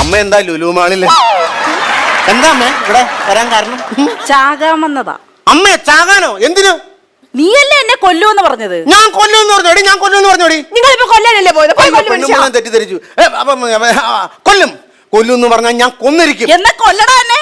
അമ്മ എന്താ ലുലുമാളിൽ? എന്താ അമ്മ ഇവിടെ വരാൻ കാരണം? ചാകാമെന്നതാ അമ്മ ചാകാനോ? എന്തിനു? നീയല്ലേ എന്നെ കൊല്ലുമെന്ന് പറഞ്ഞത്? ഞാൻ കൊല്ലുമെന്ന് പറഞ്ഞോടി ഞാൻ കൊല്ലുമെന്ന് പറഞ്ഞോടി നിങ്ങൾ ഇപ്പോ കൊല്ലാനല്ലേ പോയത്. പെണ്ണുമ്പളം തെറ്റിദ്ധരിച്ചു. കൊല്ലും കൊല്ലും. എന്ന് പറഞ്ഞാൽ ഞാൻ കൊന്നിരിക്കും. എന്നെ കൊല്ലടാ എന്നെ?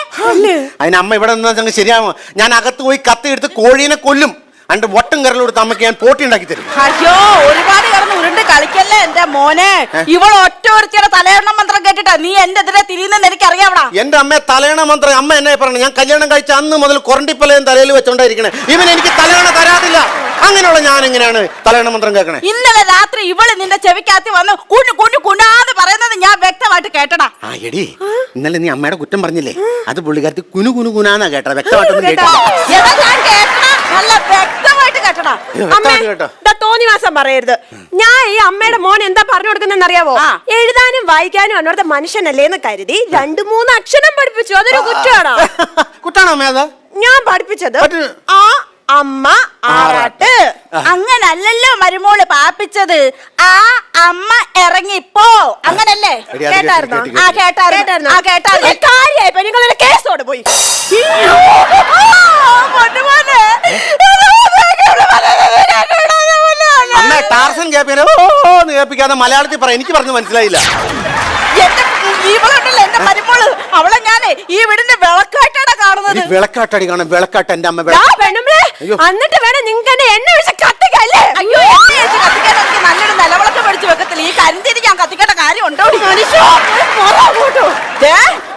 അതിന് അമ്മ ഇവിടെ നിന്നാ ശരിയാമോ ഞാൻ അകത്ത് പോയി കത്തി എടുത്ത് കോഴീനെ കൊല്ലും. അണ്ട് വട്ടം കൊടുത്ത് അമ്മയ്ക്ക് ഞാൻ പോട്ടി ഉണ്ടാക്കി തരും. അയ്യോ ഒരുപാട് കിടന്ന് ഉരുണ്ട് കളിക്കല്ലേ എന്റെ മോനെ? ഇവൾ ഒറ്റ ഒരുത്തിയുടെ തലയണ മന്ത്രം കേട്ടിട്ടാ. നീ എന്റെ എതിരെ തിരിയുന്നെന്ന് എനിക്കറിയാവടാ. എന്റെ അമ്മ തലയണ മന്ത്രം അമ്മ എന്നെ പറഞ്ഞു ഞാൻ കല്യാണം കഴിച്ച അന്ന് മുതൽ കൊറണ്ടിപ്പലയും തലയിൽ വെച്ചോണ്ടായിരിക്കണേ. ഇവൻ എനിക്ക് തലയണ തരാതില്ല. അങ്ങനെയുള്ള ഞാൻ എങ്ങനെയാണ് തലയണ മന്ത്രം കേൾക്കണേ? ഇന്നലെ രാത്രി ഇവൾ നിന്റെ ചെവിക്കാത്തി വന്ന് കുഞ്ഞു കുഞ്ഞു കുണാന്ന് പറയുന്നത് ഞാൻ വ്യക്തമായിട്ട് കേട്ടടാ. ആ എടി ഇന്നലെ നീ അമ്മയുടെ കുറ്റം പറഞ്ഞില്ലേ? അത് പുള്ളിക്കാരത്തി കുനു കുനു കുനാന്നാ കേട്ടോ വ്യക്തമായിട്ടൊന്നും കേട്ടില്ല കേട്ടടാ നല്ല വ്യക്തമായിട്ട് കേട്ടടാ. അമ്മേ ഇതാ കേട്ടോ തോന്നിവാസം പറയരുത്. ഞാൻ ഈ അമ്മയുടെ മോൻ എന്താ പറഞ്ഞു കൊടുക്കുന്നെന്ന് അറിയാവോ എഴുതാനും വായിക്കാനും അന്നോടത്തെ മനുഷ്യനല്ലേ എന്ന് കരുതി രണ്ടു മൂന്ന് അക്ഷരം പഠിപ്പിച്ചു. അതൊരു കുറ്റമാണോ? കുട്ടാണോ അമ്മേ അത്? ഞാൻ പഠിപ്പിച്ചത് ആ അമ്മ ആറാട്ട്. അങ്ങനല്ലല്ലോ മരുമോൾ പാപ്പിച്ചത്. ആ അമ്മ ഇറങ്ങിപ്പോ അങ്ങനല്ലേ? കേട്ടായിരുന്നു? കേട്ട്, ആ കേട്ടാ കേട്ടായിരുന്നു. ആ കേട്ടായിരുന്നു. കാര്യായി നിങ്ങളൊരു കേസോട് പോയി അയ്യോ, പൊന്നുമോനെ. അമ്മ ടാർസൻ കേൾപ്പിക്കാതെ ഓ എന്ന് കേൾപ്പിക്കാതെ മലയാളത്തിൽ പറ എനിക്ക് പറഞ്ഞു മനസ്സിലായില്ല. എന്റെ ഇവളുണ്ടല്ലോ എന്റെ മരുമോൾ. അവളെ ഞാനേ ഈ വീടിന്റെ വിളക്കായിട്ടാണ് കാണുന്നത്. ഈ വിളക്കാട്ടടി കാണാം വിളക്കാട്ട് എന്റെ അമ്മ ദാ വിള- എന്നിട്ട് വേണം നിങ്ങൾക്ക് എന്നെ എന്നെ കത്തിക്കല്ലേ? അയ്യോ എന്നെ ചേച്ചി കത്തിക്കാൻ എനിക്ക് നല്ലൊരു നിലവിളക്ക് മേടിച്ച് വെക്കത്തില്ല? ഈ കരിന്തിരി ഞാൻ കത്തിക്കേണ്ട കാര്യം ഉണ്ടോ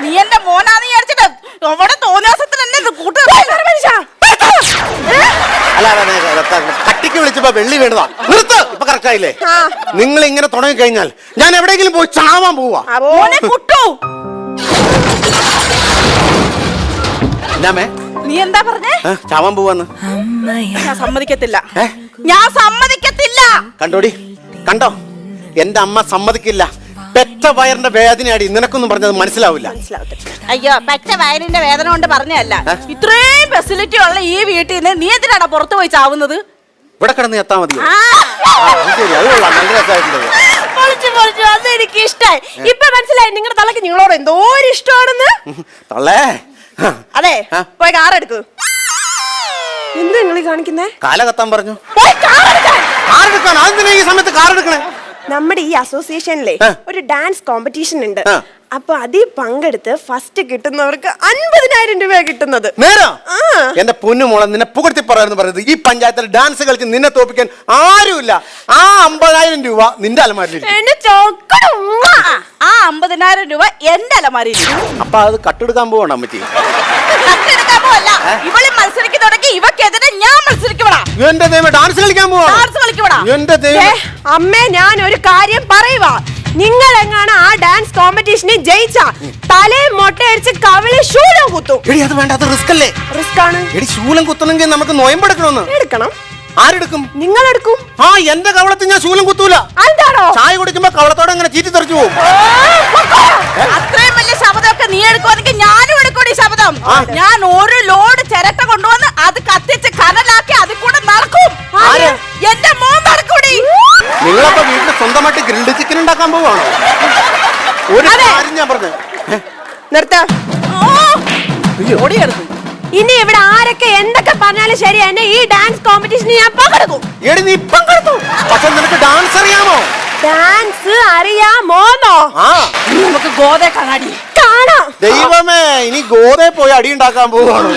നീ എന്റെ മോനാന്ന് വിചാരിച്ചിട്ട് അവിടെ തോന്നിയാസത്തിന് എന്നെ ഇത് കൂട്ടു അല്ല അല്ല, അല്ല, അല്ല, അല്ല, വിളിച്ചപ്പോ വെള്ളി വീണതാ നിർത്ത്. ഇപ്പൊ കറക്റ്റ് ആയില്ലേ? നിങ്ങൾ ഇങ്ങനെ തുടങ്ങി കഴിഞ്ഞാൽ ഞാൻ എവിടെയെങ്കിലും പോയി ചാവാൻ പോവാ. മോനെ കുട്ടു. എന്നാമേ നീ എന്താ പറഞ്ഞേ? ചാവാൻ പോവാന്ന്. ഞാൻ സമ്മതിക്കത്തില്ല. ഞാൻ സമ്മതിക്കത്തില്ല. കണ്ടോടി? കണ്ടോ? എന്റെ അമ്മ സമ്മതിക്കില്ല. പെറ്റ വയറിന്റെ വേദനയാടി. നിനക്കൊന്നും പറഞ്ഞത് മനസ്സിലാവില്ല. അയ്യോ പെറ്റ വയറിന്റെ വേദന കൊണ്ട് പറഞ്ഞല്ല? ഇത്രയും ഫെസിലിറ്റി ഉള്ള ഈ വീട്ടിൽ നിന്ന് നീ എന്തിനാടാ പുറത്തു പോയി ചാവുന്നത്? ഇവിടെ കിടന്ന് എത്താ മതി ശരി. അത് കൊള്ളാം. നല്ല രസമായിട്ടുള്ളത് പൊളിച്ചു പൊളിച്ചു. അത് എനിക്ക് ഇഷ്ടായി ഇപ്പൊ മനസ്സിലായി നിങ്ങളുടെ തള്ളക്ക് നിങ്ങളോട് എന്തോ ഒരു ഇഷ്ടമാണെന്ന്. തള്ളേ. അതെ. പോയി കാർ എടുക്കൂ. എന്ത് നിങ്ങൾ കാണിക്കുന്നേ? കാല കത്താൻ പറഞ്ഞു കാർ എടുക്കാൻ. അതെന്തിനാ ഈ സമയത്ത് കാർ എടുക്കണേ. നമ്മുടെ ഈ അസോസിയേഷനിലെ ഒരു ഡാൻസ് കോമ്പറ്റീഷൻ ഉണ്ട്. അപ്പൊ അതിൽ പങ്കെടുത്ത് ഫസ്റ്റ് കിട്ടുന്നവർക്ക് അൻപതിനായിരം രൂപ കിട്ടുന്നത്. നേരോ? എന്റെ പൊന്നു മോളെ നിന്നെ പുകഴ്ത്തി പറയുന്നു പറയുന്നത് ഈ പഞ്ചായത്തിൽ ഡാൻസ് കളിച്ച് നിന്നെ തോപ്പിക്കാൻ ആരുമില്ല. ആ അമ്പതിനായിരം രൂപ നിന്റെ അലമാരിൽ ചോക്കട ആ അമ്പതിനായിരം രൂപ എന്റെ അലമാരി അപ്പൊ അത് കട്ടെടുക്കാൻ പോവണം അമ്മച്ചി? കട്ടെടുക്കാൻ പോവല്ല ഇവൾ മത്സരിക്ക് തുടങ്ങി ഇവക്കെതിരെ ഞാൻ മത്സരിക്കുവടാ എന്റെ ദൈവം ഡാൻസ് കളിക്കാൻ പോവാ. ഡാൻസ് കളിക്കുവടാ എന്റെ ദൈവം. അമ്മേ ഞാൻ ഒരു കാര്യം പറയുവാ. നിങ്ങൾ എങ്ങാണ് ആ ഡാൻസ് കോമ്പറ്റീഷനിൽ ജയിച്ച? തലേ മൊട്ടയടിച്ച് കവിളി ശൂലം കുത്തും. എടി അത് വേണ്ട അത് റിസ്ക് അല്ലേ? റിസ്ക് ആണ്. എടി ശൂലം കുത്തണമെങ്കിൽ നമുക്ക് നോയമ്പെടുക്കണമെന്ന്. എടുക്കണം. ആരെടുക്കും? നിങ്ങൾ എടുക്കും ആ എന്റെ കവളത്തിൽ ഞാൻ ശൂലം കുത്തൂല. എന്താണോ ചായ കുടിക്കുമ്പോ കവളത്തോടെ അങ്ങനെ ചീറ്റി തെറിച്ചു പോകും. അത്രയും വലിയ ശബ്ദമൊക്കെ നീ എടുക്കുവാണെങ്കിൽ ഞാനും എടുക്കൂടി ശബ്ദം. ഞാൻ ഒരു ലോഡ് പോവാണോ ഒരു കാര്യം ഞാൻ പറഞ്ഞു. നിർത്ത. ഓടിയെടുത്തു. ഇനി ഇവിടെ ആരൊക്കെ എന്തൊക്കെ പറഞ്ഞാലും ശരി എന്നെ ഈ ഡാൻസ് കോമ്പറ്റീഷന് ഞാൻ പങ്കെടുക്കും. എടി നീ പങ്കെടുത്തു? പക്ഷെ നിനക്ക് ഡാൻസ് അറിയാമോ? ഡാൻസ് അറിയാമോന്നോ? ആ. നമുക്ക് ഗോതേ കാണാടി. കാണാം. ദൈവമേ ഇനി ഗോദേ പോയി അടി ഉണ്ടാക്കാൻ പോവാണോ.